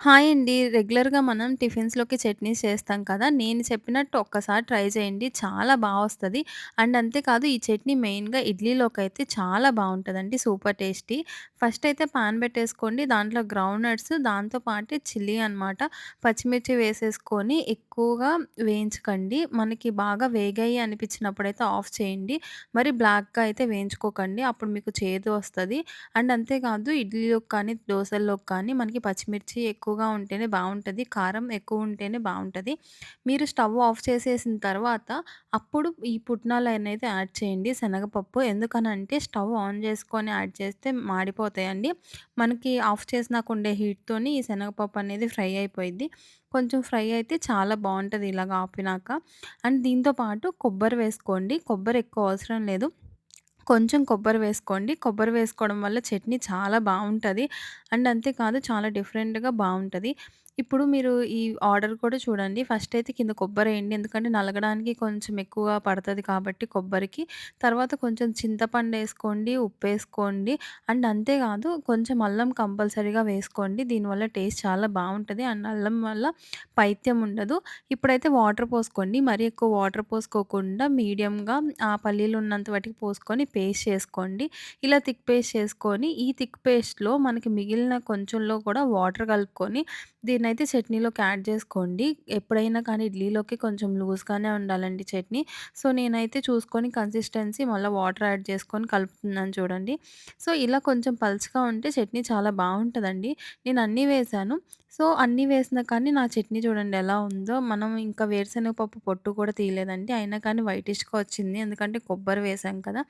Hi అండి. రెగ్యులర్‌గా మనం టిఫిన్స్‌లోకి చట్నీస్ చేస్తాం కదా! నేను చెప్పినట్టు ఒక్కసారి ట్రై చేయండి. చాలా బా వస్తది. అండ్ అంతే కాదు ఈ చట్నీ మెయిన్‌గా ఇడ్లీలోకైతే చాలా బావుంటదండి. Super tasty. ఫస్ట్ అయితే పాన్ పెట్టేసుకోండి. దాంట్లో గ్రౌండ్ నట్స్ దాంతో పాటు చిల్లీ అనమాట. పచ్చిమిర్చి వేసేసుకొని ఎక్కువగా వేయించకండి. మనకి బాగా వేగాయి అనిపించినప్పుడైతే ఆఫ్ చేయండి. మరి బ్లాక్‌గా అయితే వేయించుకోకండి. అప్పుడు మీకు చేదు వస్తది. అండ్ అంతే కాదు ఇడ్లీలోకి కానీ, దోసల్లోకి కానీ మనకి పచ్చిమిర్చి ఎక్కువ ఎక్కువగా ఉంటేనే బాగుంటుంది కారం ఎక్కువ ఉంటేనే బాగుంటుంది మీరు స్టవ్ ఆఫ్ చేసేసిన తర్వాత అప్పుడు ఈ పుట్నాలు అనేది యాడ్ చేయండి శనగపప్పు. ఎందుకనంటే స్టవ్ ఆన్ చేసుకొని యాడ్ చేస్తే మాడిపోతాయండి. మనకి ఆఫ్ చేసినాక ఉండే హీట్‌తోని ఈ శనగపప్పు అనేది ఫ్రై అయిపోయింది కొంచెం ఫ్రై అయితే చాలా బాగుంటుంది ఇలాగ ఆపినాక. అండ్ దీంతో పాటు కొబ్బరి వేసుకోండి. కొబ్బరి ఎక్కువ అవసరం లేదు. కొంచెం కొబ్బరి వేసుకోండి. కొబ్బరి వేసుకోవడం వల్ల చట్నీ చాలా బాగుంటుంది అండ్ అంతేకాదు చాలా డిఫరెంట్‌గా బాగుంటుంది ఇప్పుడు మీరు ఈ ఆర్డర్ కూడా చూడండి. ఫస్ట్ అయితే కింద కొబ్బరేయండి. ఎందుకంటే నలగడానికి కొంచెం ఎక్కువ పడతది కాబట్టి కొబ్బరికి. తర్వాత కొంచెం చింతపండేసుకోండి, ఉప్పేసుకోండి. అండ్ అంతేకాదు కొంచెం అల్లం కంపల్సరీగా వేసుకోండి. దీనివల్ల టేస్ట్ చాలా బావుంటది. అండ్ అల్లం వల్ల పైత్యం ఉండదు. ఇప్పుడైతే వాటర్ పోసుకోండి. మరీ ఎక్కువ వాటర్ పోసుకోకుండా మీడియంగా ఆ పల్లీలు ఉన్నంత వాటికి పోసుకొని పేస్ట్ చేసుకోండి. ఇలా థిక్ పేస్ట్ చేసుకొని ఈ థిక్ పేస్ట్‌లో మనకి మిగిలిన కొంచెంలో కూడా వాటర్ కలుపుకొని దీన్నైతే చట్నీలోకి యాడ్ చేసుకోండి. ఎప్పుడైనా కానీ ఇడ్లీలోకి కొంచెం లూజ్‌గానే ఉండాలండి చట్నీ. సో, నేనైతే చూసుకొని కన్సిస్టెన్సీ మళ్ళీ వాటర్ యాడ్ చేసుకొని కలుపుతున్నాను చూడండి. సో, ఇలా కొంచెం పల్చగా ఉంటే చట్నీ చాలా బాగుంటుందండి నేను అన్నీ వేశాను. సో, అన్నీ వేసినా కానీ నా చట్నీ చూడండి ఎలా ఉందో. మనం ఇంకా వేరుశనగ పప్పు పొట్టు కూడా తీయలేదండి. అయినా కానీ వైటిష్‌గా వచ్చింది. ఎందుకంటే కొబ్బరి వేసాం కదా!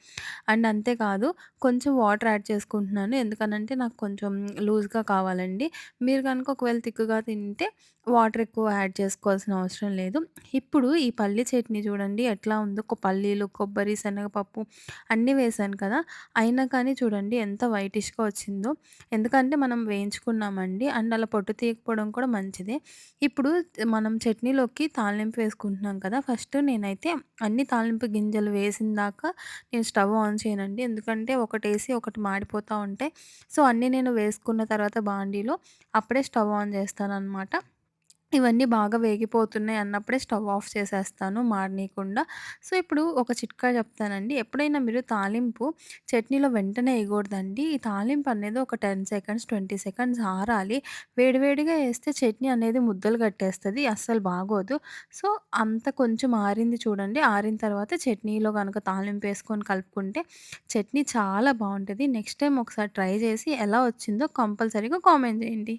అండ్ అంతేకాదు కొంచెం వాటర్ యాడ్ చేసుకుంటున్నాను. ఎందుకనంటే నాకు కొంచెం లూజ్‌గా కావాలండి. మీరు కనుక ఒకవేళ థిక్‌గా తింటే వాటర్ ఎక్కువ యాడ్ చేసుకోవాల్సిన అవసరం లేదు. ఇప్పుడు ఈ పల్లి చట్నీ చూడండి ఎట్లా ఉందో. పల్లీలు, కొబ్బరి, శనగపప్పు అన్నీ వేసాను కదా! అయినా కానీ చూడండి ఎంత వైటిష్‌గా వచ్చిందో. ఎందుకంటే మనం వేయించుకున్నామండి. అండ్ అలా పొట్టు తీయకపోవడం కూడా మంచిదే. ఇప్పుడు మనం చట్నీలోకి తాలింపు వేసుకుంటున్నాం కదా! ఫస్ట్ నేనైతే అన్ని తాలింపు గింజలు వేసిన దాకా నేను స్టవ్ ఆన్ చేయనండి. ఎందుకంటే ఒకటేసి ఒకటి మాడిపోతూ ఉంటాయి. సో, అన్నీ నేను వేసుకున్న తర్వాత బాండీలో అప్పుడే స్టవ్ ఆన్ చేస్తాను చేస్తానన్నమాట ఇవన్నీ బాగా వేగిపోతున్నాయి అన్నప్పుడే స్టవ్ ఆఫ్ చేసేస్తాను మాడనీయకుండా. సో, ఇప్పుడు ఒక చిట్కా చెప్తానండి. ఎప్పుడైనా మీరు తాలింపు చట్నీలో వెంటనే వేయకూడదండి ఈ తాలింపు అనేది ఒక 10 సెకండ్స్, 20 సెకండ్స్ ఆరాలి. వేడివేడిగా వేస్తే చట్నీ అనేది ముద్దలు కట్టేస్తుంది అస్సలు బాగోదు. సో, అంత కొంచెం ఆరింది చూడండి. ఆరిన తర్వాత చట్నీలో కనుక తాలింపు వేసుకొని కలుపుకుంటే చట్నీ చాలా బాగుంటుంది నెక్స్ట్ టైం ఒకసారి ట్రై చేసి ఎలా వచ్చిందో కంపల్సరీగా కామెంట్ చేయండి.